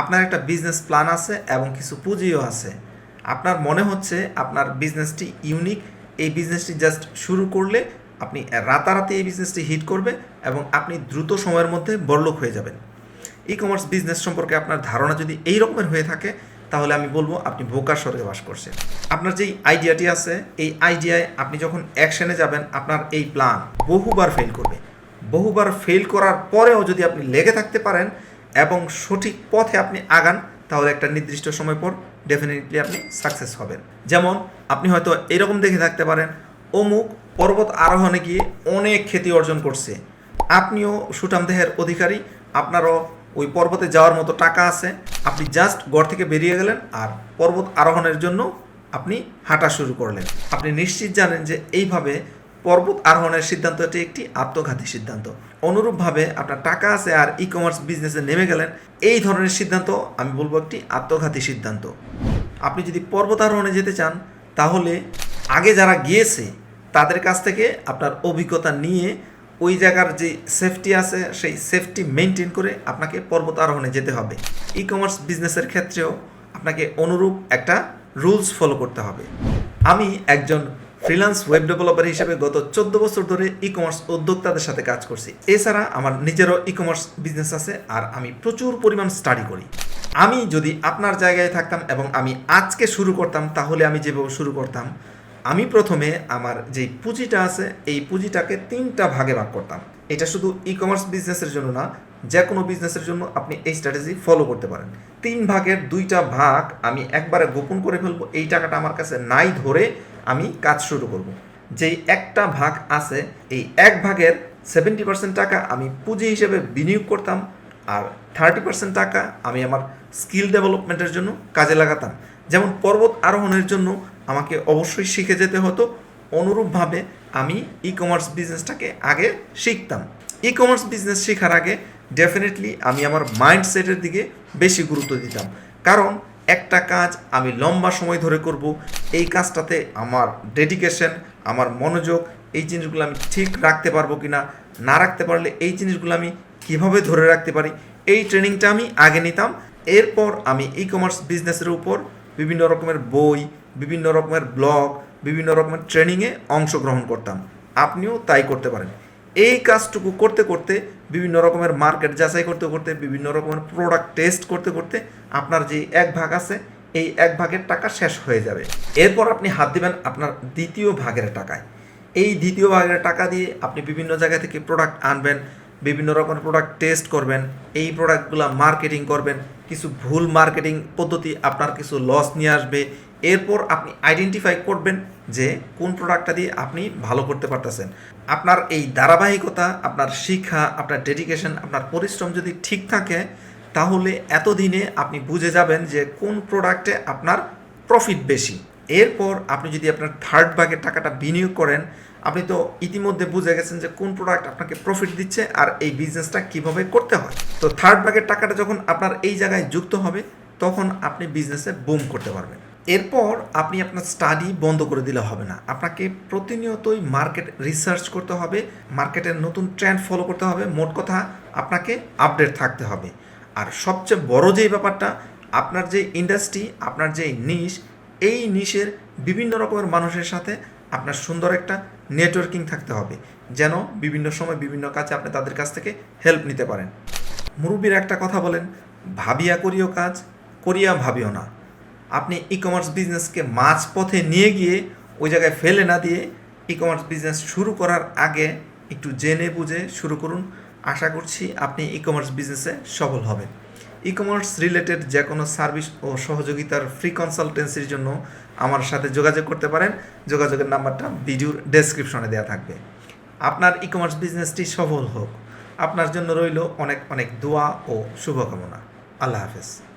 আপনার একটা business plan আছে এবং কিছু পুঁজিও আছে। আপনার মনে হচ্ছে আপনার বিজনেসটি ইউনিক এই বিজনেসটি জাস্ট শুরু করলে আপনি রাতারাতি এই বিজনেসটি হিট করবে এবং আপনি দ্রুত সময়ের মধ্যে বড়লোক হয়ে যাবেন। ই কমার্স বিজনেস সম্পর্কে আপনার ধারণা যদি এই রকমের হয়ে থাকে, তাহলে আমি বলব আপনি ভোকার স্বর্গে বাস করছেন। আপনার যেই আইডিয়াটি আছে, এই আইডিয়ায় আপনি যখন অ্যাকশনে যাবেন, আপনার এই প্ল্যান বহুবার ফেল করবে। বহুবার ফেল করার পরেও যদি আপনি লেগে থাকতে পারেন এবং সঠিক পথে আপনি আগান, তাহলে একটা নির্দিষ্ট সময় পর ডেফিনেটলি আপনি সাকসেস হবেন। যেমন, আপনি হয়তো এরকম দেখে থাকতে পারেন, অমুক পর্বত আরোহণে গিয়ে অনেক খ্যাতি অর্জন করছে। আপনিও সুঠাম দেহের অধিকারী, আপনারও ওই পর্বতে যাওয়ার মতো টাকা আছে। আপনি জাস্ট ঘর থেকে বেরিয়ে গেলেন আর পর্বত আরোহণের জন্য আপনি হাঁটা শুরু করলেন। আপনি নিশ্চিত জানেন যে এইভাবে পর্বত আরোহণের সিদ্ধান্তটি একটি আত্মঘাতী সিদ্ধান্ত। অনুরূপভাবে আপনার টাকা আছে আর ই কমার্স বিজনেসে নেমে গেলেন, এই ধরনের সিদ্ধান্ত আমি বলব একটি আত্মঘাতী সিদ্ধান্ত। আপনি যদি পর্বত আরোহণে যেতে চান, তাহলে আগে যারা গিয়েছে, তাদের কাছ থেকে আপনার অভিজ্ঞতা নিয়ে ওই জায়গার যে সেফটি আছে, সেই সেফটি মেনটেন করে আপনাকে পর্বত আরোহণে যেতে হবে। ই কমার্স বিজনেসের ক্ষেত্রেও আপনাকে অনুরূপ একটা রুলস ফলো করতে হবে। আমি একজন ফ্রিল্যান্স ওয়েব ডেভেলপার হিসেবে গত চোদ্দ বছর ধরে ই কমার্স উদ্যোক্তাদের সাথে কাজ করছি। এছাড়া আমার নিজেরও ই কমার্স বিজনেস আছে আর আমি প্রচুর পরিমাণ স্টাডি করি। আমি যদি আপনার জায়গায় থাকতাম এবং আমি আজকে শুরু করতাম, তাহলে আমি যেভাবে শুরু করতাম, আমি প্রথমে আমার যে পুঁজিটা আছে, এই পুঁজিটাকে তিনটা ভাগে ভাগ করতাম। এটা শুধু ই কমার্স বিজনেসের জন্য না যে কোনো বিজনেসের জন্য আপনি এই স্ট্র্যাটেজি ফলো করতে পারেন। তিন ভাগের দুইটা ভাগ আমি একবারে গোপন করে ফেলব, এই টাকাটা আমার কাছে নাই ধরে আমি কাজ শুরু করব। যেই একটা ভাগ আছে, এই এক ভাগের সেভেন্টি পার্সেন্ট টাকা আমি পুঁজি হিসেবে বিনিয়োগ করতাম আর থার্টি পার্সেন্ট টাকা আমি আমার স্কিল ডেভেলপমেন্টের জন্য কাজে লাগাতাম। যেমন পর্বত আরোহণের জন্য আমাকে অবশ্যই শিখে যেতে হতো। অনুরূপভাবে আমি ই কমার্স বিজনেসটাকে আগে শিখতাম। ই কমার্স বিজনেস শেখার আগে ডেফিনেটলি আমি আমার মাইন্ডসেটের দিকে বেশি গুরুত্ব দিতাম। কারণ একটা কাজ আমি লম্বা সময় ধরে করব, এই কাজটাতে আমার ডেডিকেশন আমার মনোযোগ, এই জিনিসগুলো আমি ঠিক রাখতে পারব কি না না রাখতে পারলে এই জিনিসগুলো আমি কীভাবে ধরে রাখতে পারি, এই ট্রেনিংটা আমি আগে নিতাম। এরপর আমি ই কমার্স বিজনেসের উপর বিভিন্ন রকমের বই, বিভিন্ন রকমের ব্লগ, বিভিন্ন রকমের ট্রেনিংয়ে অংশগ্রহণ করতাম। আপনিও তাই করতে পারেন। এই কাজটুকু করতে করতে বিভিন্ন রকমের মার্কেট যাচাই করতে করতে, বিভিন্ন রকমের প্রোডাক্ট টেস্ট করতে করতে আপনার যে এক ভাগ আছে, এই এক ভাগের টাকা শেষ হয়ে যাবে। এরপর আপনি হাত দিবেন আপনার দ্বিতীয় ভাগের টাকায়। এই দ্বিতীয় ভাগের টাকা দিয়ে আপনি বিভিন্ন জায়গা থেকে প্রোডাক্ট আনবেন, বিভিন্ন রকমের প্রোডাক্ট টেস্ট করবেন, এই প্রোডাক্টগুলো মার্কেটিং করবেন, কিছু ভুল মার্কেটিং পদ্ধতি আপনার কিছু লস নিয়ে আসবে এরপর আপনি আইডেন্টিফাই করবেন যে কোন প্রোডাক্টটা দিয়ে আপনি ভালো করতে পারতেছেন। আপনার এই ধারাবাহিকতা, আপনার শিক্ষা, আপনার ডেডিকেশন আপনার পরিশ্রম যদি ঠিক থাকে, তাহলে এতদিনে আপনি বুঝে যাবেন যে কোন প্রোডাক্টে আপনার প্রফিট বেশি। এরপর আপনি যদি আপনার থার্ড ভাগের টাকাটা বিনিয়োগ করেন, আপনি তো ইতিমধ্যে বুঝে গেছেন যে কোন প্রোডাক্ট আপনাকে প্রফিট দিচ্ছে আর এই বিজনেসটা কীভাবে করতে হয়। তো থার্ড ভাগের টাকাটা যখন আপনার এই জায়গায় যুক্ত হবে, তখন আপনি বিজনেসে বুম করতে পারবেন। এরপর আপনি আপনার স্টাডি বন্ধ করে দিলে হবে না। আপনাকে প্রতিনিয়তই মার্কেট রিসার্চ করতে হবে মার্কেটের নতুন ট্রেন্ড ফলো করতে হবে। মোট কথা, আপনাকে আপডেট থাকতে হবে। আর সবচেয়ে বড় যেই ব্যাপারটা, আপনার যে ইন্ডাস্ট্রি আপনার যে নিশ এই নিশের বিভিন্ন রকমের মানুষের সাথে আপনার সুন্দর একটা নেটওয়ার্কিং থাকতে হবে। যেন বিভিন্ন সময় বিভিন্ন কাজে আপনি তাদের কাছ থেকে হেল্প নিতে পারেন। মুরব্বীর একটা কথা বলেন, ভাবিয়া করিও কাজ, করিয়া ভাবিও না। আপনি ই কমার্স বিজনেসকে মাঝ পথে নিয়ে গিয়ে ওই জায়গায় ফেলে না দিয়ে ই কমার্স বিজনেস শুরু করার আগে একটু জেনে বুঝে শুরু করুন। আশা করছি আপনি ই কমার্স বিজনেসে সফল হবেন। ই কমার্স রিলেটেড যে কোনো সার্ভিস ও সহযোগিতার ফ্রি কনসালটেন্সির জন্য আমার সাথে যোগাযোগ করতে পারেন। যোগাযোগের নাম্বারটা ভিডিওর ডেসক্রিপশনে দেওয়া থাকবে। আপনার ই কমার্স বিজনেসটি সফল হোক। আপনার জন্য রইল অনেক অনেক দোয়া ও শুভকামনা। আল্লাহ হাফেজ।